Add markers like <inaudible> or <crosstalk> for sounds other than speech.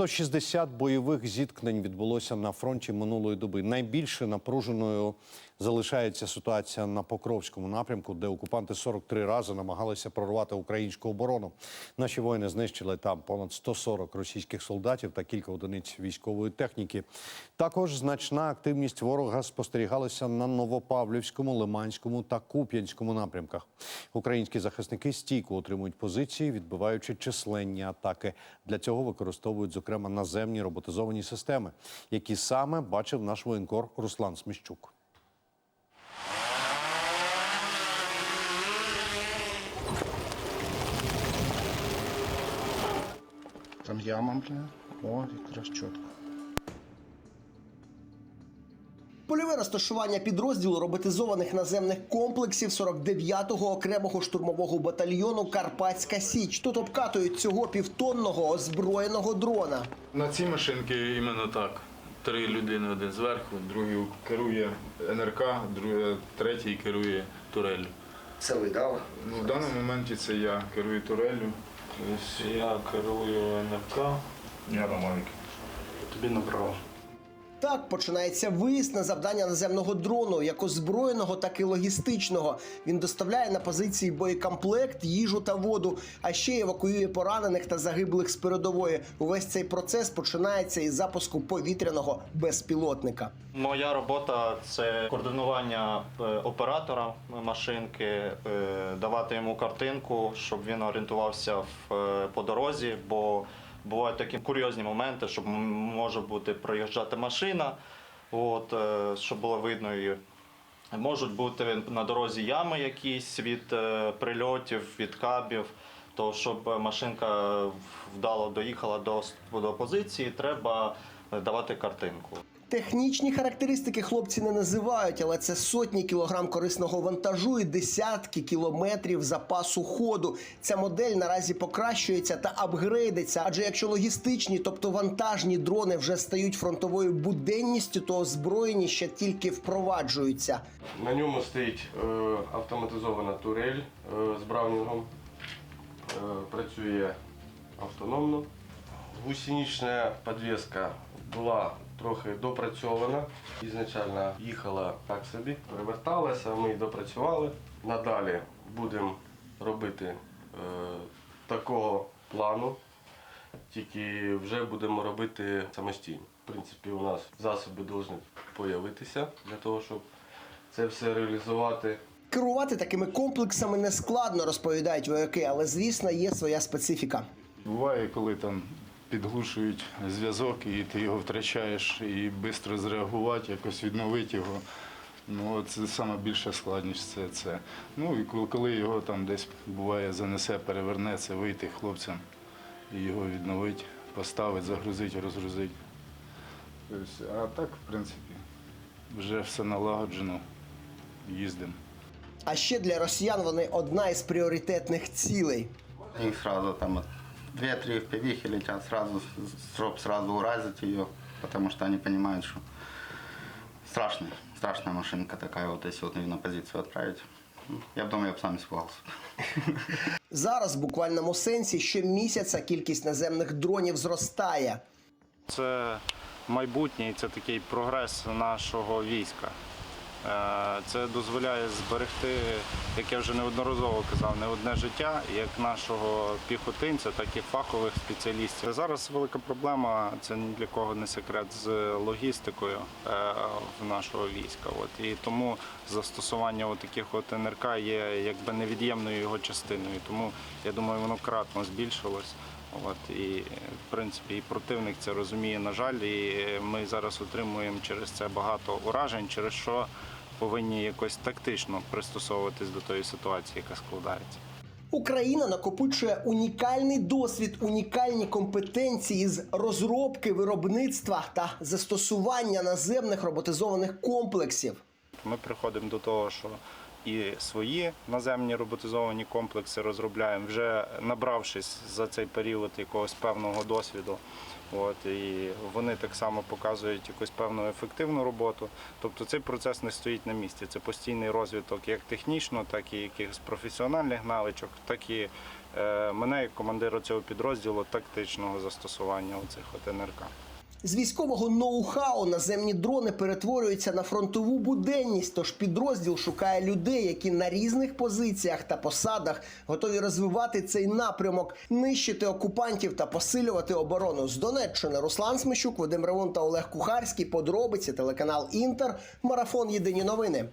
160 бойових зіткнень відбулося на фронті минулої доби. Найбільше напруженою залишається ситуація на Покровському напрямку, де окупанти 43 рази намагалися прорвати українську оборону. Наші воїни знищили там понад 140 російських солдатів та кілька одиниць військової техніки. Також значна активність ворога спостерігалася на Новопавлівському, Лиманському та Куп'янському напрямках. Українські захисники стійко утримують позиції, відбиваючи численні атаки. Для цього використовують зокрема наземні роботизовані системи, які саме бачив наш воєнкор Руслан Сміщук. Там яма, бля. О, якраз чітко. Розташування підрозділу роботизованих наземних комплексів 49-го окремого штурмового батальйону Карпатська Січ. Тут обкатують цього півтонного озброєного дрона. На цій машинці іменно так. Три людини, один зверху, другий керує НРК, другий, третій керує туреллю. Це ви дав? Ну, в даному моменті це я керую туреллю. Ось я керую НРК. Я на Тобі направо. Так починається виїзд на завдання наземного дрону, як озброєного, так і логістичного. Він доставляє на позиції боєкомплект, їжу та воду, а ще евакуює поранених та загиблих з передової. Увесь цей процес починається із запуску повітряного безпілотника. Моя робота це координування е, оператора машинки, е, давати йому картинку, щоб він орієнтувався в, е, по дорозі, бо бувають такі курйозні моменти, щоб може бути проїжджати машина, от, е, щоб було видно її. Можуть бути на дорозі ями якісь від е, прильотів, від кабів. То щоб машинка вдало доїхала до, до позиції, треба давати картинку. Технічні характеристики хлопці не називають, але це сотні кілограм корисного вантажу і десятки кілометрів запасу ходу. Ця модель наразі покращується та апгрейдиться. Адже якщо логістичні, тобто вантажні дрони вже стають фронтовою буденністю, то озброєні ще тільки впроваджуються. На ньому стоїть е, автоматизована турель е, з браунінгом. Е, працює автономно. Гусенична підвіска була трохи допрацьована. Ізначально їхала так собі, переверталася, ми її допрацювали. Надалі будемо робити е, такого плану, тільки вже будемо робити самостійно. В принципі, у нас засоби повинні з'явитися для того, щоб це все реалізувати. Керувати такими комплексами не складно, розповідають вояки, але звісно є своя специфіка. Буває, коли там підглушують зв'язок і ти його втрачаєш, і швидко зреагувати, якось відновити його. Ну, це саме більша складність це це. Ну і коли- його там десь буває, занесе, переверне, це вийти хлопцям і його відновити, поставити, загрузити, розгрузити. Тобто, а так, в принципі, вже все налагоджено, їздимо. А ще для росіян вони одна із пріоритетних цілей. Их сразу там вот две-три впивихи летят сразу, чтобы сразу уразить ее, потому что они понимают, что страшная, страшная машинка такая, вот если вот ее на позицию отправить. ну, Я бы думаю, я бы сам испугался. <laughs> Зараз, в буквальному сенсі, щомісяця кількість наземних дронів зростає. Це майбутнє і це такий прогрес нашого війська. Е, Це дозволяє зберегти, як я вже неодноразово казав, не одне життя, як нашого піхотинця, так і фахових спеціалістів. Зараз велика проблема, це ні для кого не секрет з логістикою е, в нашого війська. От і тому застосування таких от НРК є якби невід'ємною його частиною. Тому я думаю, воно кратно збільшилось. От і в принципі і противник це розуміє, на жаль, і ми зараз отримуємо через це багато уражень, через що повинні якось тактично пристосовуватись до тої ситуації, яка складається. Україна накопичує унікальний досвід, унікальні компетенції з розробки, виробництва та застосування наземних роботизованих комплексів. Ми приходимо до того, що і свої наземні роботизовані комплекси розробляємо, вже набравшись за цей період якогось певного досвіду. От, і вони так само показують якусь певну ефективну роботу. Тобто цей процес не стоїть на місці. Це постійний розвиток як технічно, так і якихось професіональних навичок, так і е, мене як командира цього підрозділу тактичного застосування оцих от НРК. З військового ноу-хау наземні дрони перетворюються на фронтову буденність. Тож підрозділ шукає людей, які на різних позиціях та посадах готові розвивати цей напрямок, нищити окупантів та посилювати оборону. З Донеччини Руслан Смещук, Вадим Ревун та Олег Кухарський. Подробиці телеканал Інтер. Марафон Єдині новини.